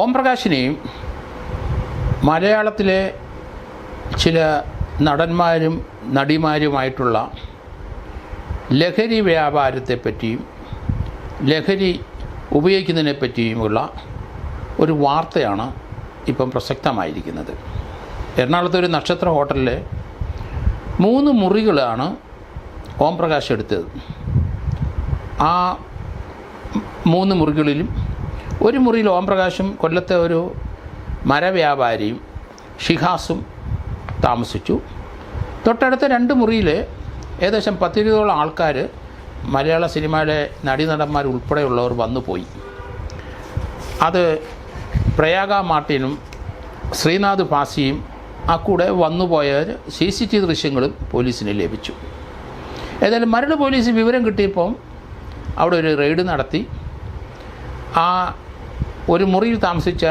ഓം പ്രകാശിനെയും മലയാളത്തിലെ ചില നടന്മാരും നടിമാരുമായിട്ടുള്ള ലഹരി വ്യാപാരത്തെപ്പറ്റിയും ലഹരി ഉപയോഗിക്കുന്നതിനെ പറ്റിയുമുള്ള ഒരു വാർത്തയാണ് ഇപ്പം പ്രസക്തമായിരിക്കുന്നത്. എറണാകുളത്തെ ഒരു നക്ഷത്ര ഹോട്ടലിലെ മൂന്ന് മുറികളാണ് ഓം പ്രകാശ് എടുത്തത്. ആ മൂന്ന് മുറികളിലും ഒരു മുറിയിൽ ഓംപ്രകാശും കൊല്ലത്തെ ഒരു മരവ്യാപാരിയും ഷിഹാസും താമസിച്ചു. തൊട്ടടുത്ത രണ്ട് മുറിയിൽ ഏകദേശം പത്തിരുപതോളം ആൾക്കാർ മലയാള സിനിമയിലെ നടീനടന്മാർ ഉൾപ്പെടെയുള്ളവർ വന്നു പോയി അത് പ്രയാഗ മാർട്ടിനും ശ്രീനാഥ് പാസിയും ആ കൂടെ വന്നുപോയ സി സി ടി ദൃശ്യങ്ങളും പോലീസിന് ലഭിച്ചു. ഏതായാലും മരട് പോലീസ് വിവരം കിട്ടിയപ്പോൾ അവിടെ ഒരു റെയ്ഡ് നടത്തി. ആ ഒരു മുറിയിൽ താമസിച്ച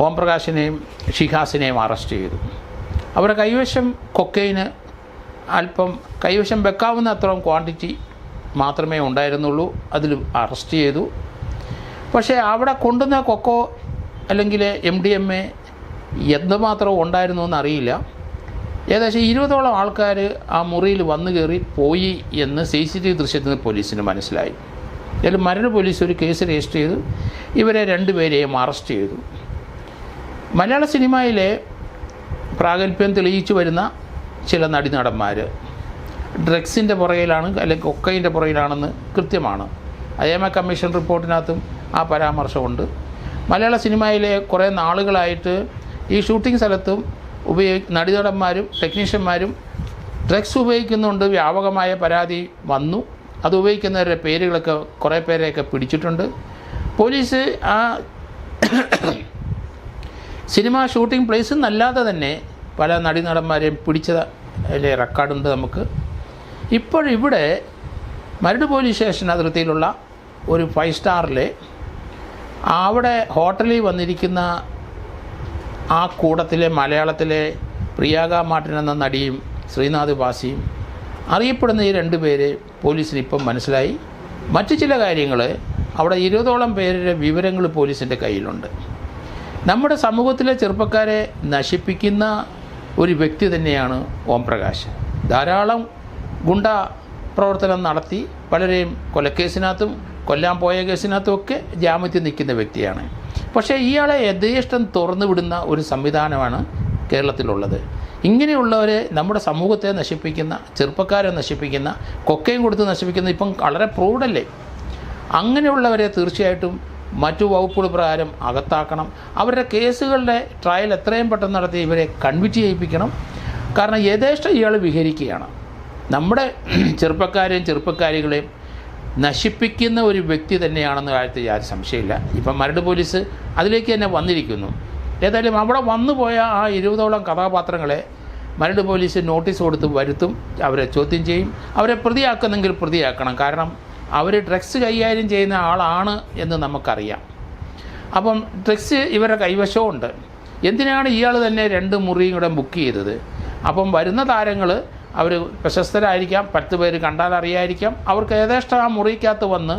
ഓം പ്രകാശിനെയും ഷിഹാസിനെയും അറസ്റ്റ് ചെയ്തു. അവരുടെ കൈവശം കൊക്കൈന് അല്പം കൈവശം വെക്കാവുന്ന അത്രയും ക്വാണ്ടിറ്റി മാത്രമേ ഉണ്ടായിരുന്നുള്ളൂ. അതിൽ അറസ്റ്റ് ചെയ്തു. പക്ഷേ അവിടെ കൊണ്ടുവന്ന കൊക്കോ അല്ലെങ്കിൽ എം ഡി എം എ എന്തുമാത്രം ഉണ്ടായിരുന്നു എന്നറിയില്ല. ഏകദേശം ഇരുപതോളം ആൾക്കാർ ആ മുറിയിൽ വന്നു കയറി പോയി എന്ന് സി സി ടി വി ദൃശ്യത്തിൽ പോലീസിന് മനസ്സിലായി. അതിൽ മരട് പോലീസ് ഒരു കേസ് രജിസ്റ്റർ ചെയ്തു. ഇവരെ രണ്ടുപേരെയും അറസ്റ്റ് ചെയ്തു. മലയാള സിനിമയിലെ പ്രാഗൽഭ്യം തെളിയിച്ചു വരുന്ന ചില നടിനടന്മാർ ഡ്രഗ്സിന്റെ പുറകിലാണ് അല്ലെങ്കിൽ കൊക്കൈന്റെ പുറകിലാണെന്ന് കൃത്യമാണ്. അയ്യമ കമ്മീഷൻ റിപ്പോർട്ടിനകത്തും ആ പരാമർശമുണ്ട്. മലയാള സിനിമയിലെ കുറേ നാളുകളായിട്ട് ഈ ഷൂട്ടിംഗ് സ്ഥലത്തും ഉപയോഗി നടിനടന്മാരും ടെക്നീഷ്യന്മാരും ഡ്രഗ്സ് ഉപയോഗിക്കുന്നുണ്ട്. വ്യാപകമായ പരാതി വന്നു. അത് ഉപയോഗിക്കുന്നവരുടെ പേരുകളൊക്കെ കുറേ പേരെയൊക്കെ പിടിച്ചിട്ടുണ്ട്. പോലീസ് ആ സിനിമ ഷൂട്ടിംഗ് പ്ലേസിൽ നിന്നല്ലാതെ തന്നെ പല നടീനടന്മാരെയും പിടിച്ച റെക്കോർഡുണ്ട് നമുക്ക്. ഇപ്പോഴിവിടെ മരട് പോലീസ് സ്റ്റേഷൻ അതിർത്തിയിലുള്ള ഒരു ഫൈവ് സ്റ്റാറിലെ അവിടെ ഹോട്ടലിൽ വന്നിരിക്കുന്ന ആ കൂടത്തിലെ മലയാളത്തിലെ പ്രിയാഗ മാർട്ടിൻ എന്ന നടിയും ശ്രീനാഥ് ബാസിയും അറിയപ്പെടുന്ന ഈ രണ്ട് പേര് പോലീസിന് ഇപ്പം മനസ്സിലായി. മറ്റു ചില കാര്യങ്ങൾ അവിടെ ഇരുപതോളം പേരുടെ വിവരങ്ങൾ പോലീസിന്റെ കയ്യിലുണ്ട്. നമ്മുടെ സമൂഹത്തിലെ ചെറുപ്പക്കാരെ നശിപ്പിക്കുന്ന ഒരു വ്യക്തി തന്നെയാണ് ഓം പ്രകാശ് ധാരാളം ഗുണ്ട പ്രവർത്തനം നടത്തി പലരെയും കൊലക്കേസിനകത്തും കൊല്ലാൻ പോയ കേസിനകത്തും ഒക്കെ ജാമ്യത്തിൽ നിൽക്കുന്ന വ്യക്തിയാണ്. പക്ഷേ ഇയാളെ യഥേഷ്ടം തുറന്നു വിടുന്ന ഒരു സംവിധാനമാണ് കേരളത്തിലുള്ളത്. ഇങ്ങനെയുള്ളവരെ നമ്മുടെ സമൂഹത്തെ നശിപ്പിക്കുന്ന ചെറുപ്പക്കാരെ നശിപ്പിക്കുന്ന കൊക്കയും കൊടുത്ത് നശിപ്പിക്കുന്ന ഇപ്പം വളരെ പ്രൂഡല്ലേ? അങ്ങനെയുള്ളവരെ തീർച്ചയായിട്ടും മറ്റു വകുപ്പുകൾ പ്രകാരം അകത്താക്കണം. അവരുടെ കേസുകളുടെ ട്രയൽ എത്രയും പെട്ടെന്ന് നടത്തി ഇവരെ കൺവിറ്റ് ചെയ്യിപ്പിക്കണം. കാരണം യഥേഷ്ടം ഇയാൾ വിഹരിക്കുകയാണ്. നമ്മുടെ ചെറുപ്പക്കാരെയും ചെറുപ്പക്കാരികളെയും നശിപ്പിക്കുന്ന ഒരു വ്യക്തി തന്നെയാണെന്ന കാര്യത്തിൽ യാതൊരു സംശയമില്ല ഇപ്പം മരട് പോലീസ് അതിലേക്ക് തന്നെ വന്നിരിക്കുന്നു. ഏതായാലും അവിടെ വന്നു പോയ ആ ഇരുപതോളം കഥാപാത്രങ്ങളെ മരട് പോലീസ് നോട്ടീസ് കൊടുത്ത് വരുത്തും അവരെ ചോദ്യം ചെയ്യും. അവരെ പ്രതിയാക്കുന്നെങ്കിൽ പ്രതിയാക്കണം. കാരണം അവർ ഡ്രഗ്സ് കൈകാര്യം ചെയ്യുന്ന ആളാണ് എന്ന് നമുക്കറിയാം. അപ്പം ഡ്രഗ്സ് ഇവരുടെ കൈവശമുണ്ട്. എന്തിനാണ് ഇയാൾ തന്നെ രണ്ട് മുറിയും കൂടെ ബുക്ക് ചെയ്തത്? അപ്പം വരുന്ന താരങ്ങൾ അവർ പ്രശസ്തരായിരിക്കാം പത്ത് പേര് കണ്ടാൽ അറിയായിരിക്കാം. അവർക്ക് ഏകദേശം ആ മുറിക്കകത്ത് വന്ന്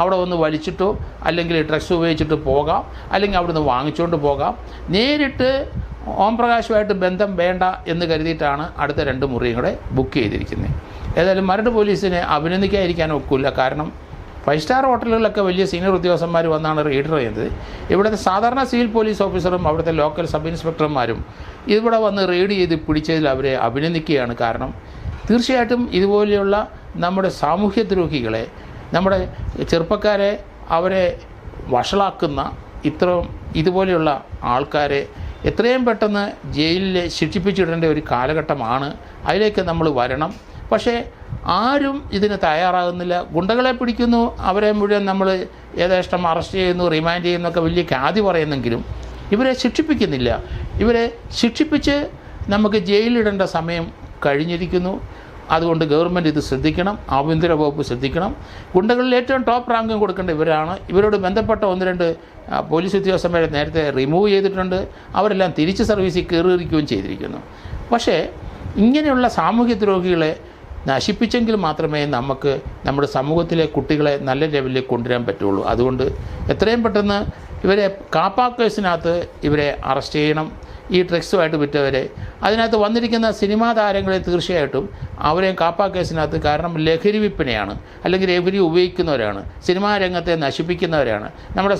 അവിടെ ഒന്ന് വലിച്ചിട്ടോ അല്ലെങ്കിൽ ഡ്രഗ്സ് ഉപയോഗിച്ചിട്ട് പോകാം അല്ലെങ്കിൽ അവിടുന്ന് വാങ്ങിച്ചുകൊണ്ട് പോകാം. നേരിട്ട് ഓം പ്രകാശുമായിട്ട് ബന്ധം വേണ്ട എന്ന് കരുതിയിട്ടാണ് അടുത്ത രണ്ട് മുറിയും കൂടെ ബുക്ക് ചെയ്തിരിക്കുന്നത്. ഏതായാലും മരട് പോലീസിനെ അഭിനന്ദിക്കാതിരിക്കാൻ ഒക്കില്ല. കാരണം ഫൈവ് സ്റ്റാർ ഹോട്ടലുകളിലൊക്കെ വലിയ സീനിയർ ഉദ്യോഗസ്ഥന്മാർ വന്നാണ് റെയ്ഡർ ചെയ്യുന്നത്. ഇവിടുത്തെ സാധാരണ സിവിൽ പോലീസ് ഓഫീസറും അവിടുത്തെ ലോക്കൽ സബ് ഇൻസ്പെക്ടർമാരും ഇവിടെ വന്ന് റെയ്ഡ് ചെയ്ത് പിടിച്ചതിൽ അവരെ അഭിനന്ദിക്കുകയാണ് കാരണം തീർച്ചയായിട്ടും ഇതുപോലെയുള്ള നമ്മുടെ സാമൂഹ്യദ്രോഹികളെ നമ്മുടെ ചെറുപ്പക്കാരെ അവരെ വഷളാക്കുന്ന ഇത്ര ഇതുപോലെയുള്ള ആൾക്കാരെ എത്രയും പെട്ടെന്ന് ജയിലിൽ ശിക്ഷിപ്പിച്ചിടേണ്ട ഒരു കാലഘട്ടമാണ്. അതിലേക്ക് നമ്മൾ വരണം. പക്ഷേ ആരും ഇതിന് തയ്യാറാകുന്നില്ല. ഗുണ്ടകളെ പിടിക്കുന്നു. അവരെ മുഴുവൻ നമ്മൾ യഥേഷ്ടം അറസ്റ്റ് ചെയ്യുന്നു റിമാൻഡ് ചെയ്യുന്നൊക്കെ വലിയ ഖ്യാതി പറയുന്നെങ്കിലും ഇവരെ ശിക്ഷിപ്പിക്കുന്നില്ല. ഇവരെ ശിക്ഷിപ്പിച്ച് നമുക്ക് ജയിലിടേണ്ട സമയം കഴിഞ്ഞിരിക്കുന്നു. അതുകൊണ്ട് ഗവൺമെന്റ് ഇത് ശ്രദ്ധിക്കണം. ആഭ്യന്തര വകുപ്പ് ശ്രദ്ധിക്കണം. ഗുണ്ടകളിൽ ഏറ്റവും ടോപ്പ് റാങ്കും കൊടുക്കേണ്ട ഇവരാണ്. ഇവരോട് ബന്ധപ്പെട്ട ഒന്ന് രണ്ട് പോലീസ് ഉദ്യോഗസ്ഥന്മാരെ നേരത്തെ റിമൂവ് ചെയ്തിട്ടുണ്ട്. അവരെല്ലാം തിരിച്ച് സർവീസിൽ കയറിയിരിക്കുകയും ചെയ്തിരിക്കുന്നു. പക്ഷേ ഇങ്ങനെയുള്ള സാമൂഹ്യ ദ്രോഹികളെ നശിപ്പിച്ചെങ്കിൽ മാത്രമേ നമുക്ക് നമ്മുടെ സമൂഹത്തിലെ കുട്ടികളെ നല്ല ലെവലിൽ കൊണ്ടുവരാൻ പറ്റുള്ളൂ. അതുകൊണ്ട് എത്രയും പെട്ടെന്ന് ഇവരെ കാപ്പാക്കേഴ്സിനകത്ത് ഇവരെ അറസ്റ്റ് ചെയ്യണം. ഈ ഡ്രഗ്സുമായിട്ട് വിറ്റവരെ അതിനകത്ത് വന്നിരിക്കുന്ന സിനിമാ താരങ്ങളെ തീർച്ചയായിട്ടും അവരെയും കാപ്പാ കാരണം ലഹരി വിൽപ്പനയാണ്. അല്ലെങ്കിൽ ലഹരി ഉപയോഗിക്കുന്നവരാണ്. സിനിമാ രംഗത്തെ നശിപ്പിക്കുന്നവരാണ്. നമ്മുടെ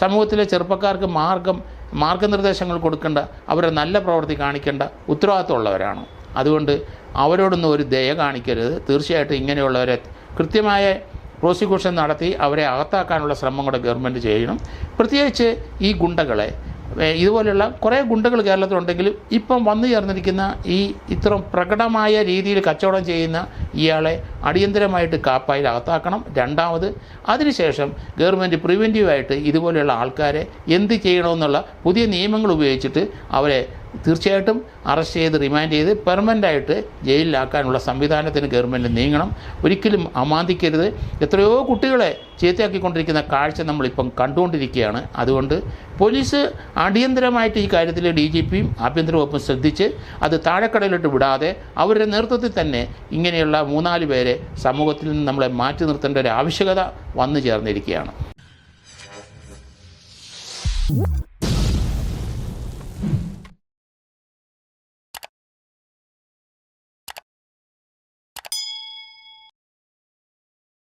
സമൂഹത്തിലെ ചെറുപ്പക്കാർക്ക് മാർഗം മാർഗനിർദ്ദേശങ്ങൾ കൊടുക്കേണ്ട അവരുടെ നല്ല പ്രവൃത്തി കാണിക്കേണ്ട ഉത്തരവാദിത്തമുള്ളവരാണ് അതുകൊണ്ട് അവരോടൊന്നും ഒരു ദയ കാണിക്കരുത്. തീർച്ചയായിട്ടും ഇങ്ങനെയുള്ളവരെ കൃത്യമായ പ്രോസിക്യൂഷൻ നടത്തി അവരെ അകത്താക്കാനുള്ള ശ്രമം കൂടെ ഗവൺമെന്റ് ചെയ്യണം. പ്രത്യേകിച്ച് ഈ ഗുണ്ടകളെ ഇതുപോലെയുള്ള കുറേ ഗുണ്ടകൾ കേരളത്തിലുണ്ടെങ്കിലും ഇപ്പം വന്നു ചേർന്നിരിക്കുന്ന ഈ ഇത്രയും പ്രകടമായ രീതിയിൽ കച്ചവടം ചെയ്യുന്ന ഇയാളെ അടിയന്തരമായിട്ട് കാപ്പായിൽ അകത്താക്കണം. രണ്ടാമത് അതിനുശേഷം ഗവൺമെന്റ് പ്രിവെന്റീവായിട്ട് ഇതുപോലെയുള്ള ആൾക്കാരെ എന്ത് ചെയ്യണമെന്നുള്ള പുതിയ നിയമങ്ങൾ ഉപയോഗിച്ചിട്ട് അവരെ തീർച്ചയായിട്ടും അറസ്റ്റ് ചെയ്ത് റിമാൻഡ് ചെയ്ത് പെർമനന്റായിട്ട് ജയിലിലാക്കാനുള്ള സംവിധാനത്തിന് ഗവൺമെന്റ് നീങ്ങണം. ഒരിക്കലും അമാന്തിക്കരുത്. എത്രയോ കുട്ടികളെ ചീത്തയാക്കിക്കൊണ്ടിരിക്കുന്ന കാഴ്ച നമ്മളിപ്പം കണ്ടുകൊണ്ടിരിക്കുകയാണ്. അതുകൊണ്ട് പോലീസ് അടിയന്തരമായിട്ട് ഈ കാര്യത്തിൽ ഡി ജി പിയും ആഭ്യന്തര വകുപ്പും ശ്രദ്ധിച്ച് അത് താഴെക്കടയിലോട്ട് വിടാതെ അവരുടെ നേതൃത്വത്തിൽ തന്നെ ഇങ്ങനെയുള്ള മൂന്നാൽ പേരെ സമൂഹത്തിൽ നിന്ന് നമ്മളെ മാറ്റി നിർത്തേണ്ട ഒരു ആവശ്യകത വന്നു ചേർന്നിരിക്കുകയാണ്.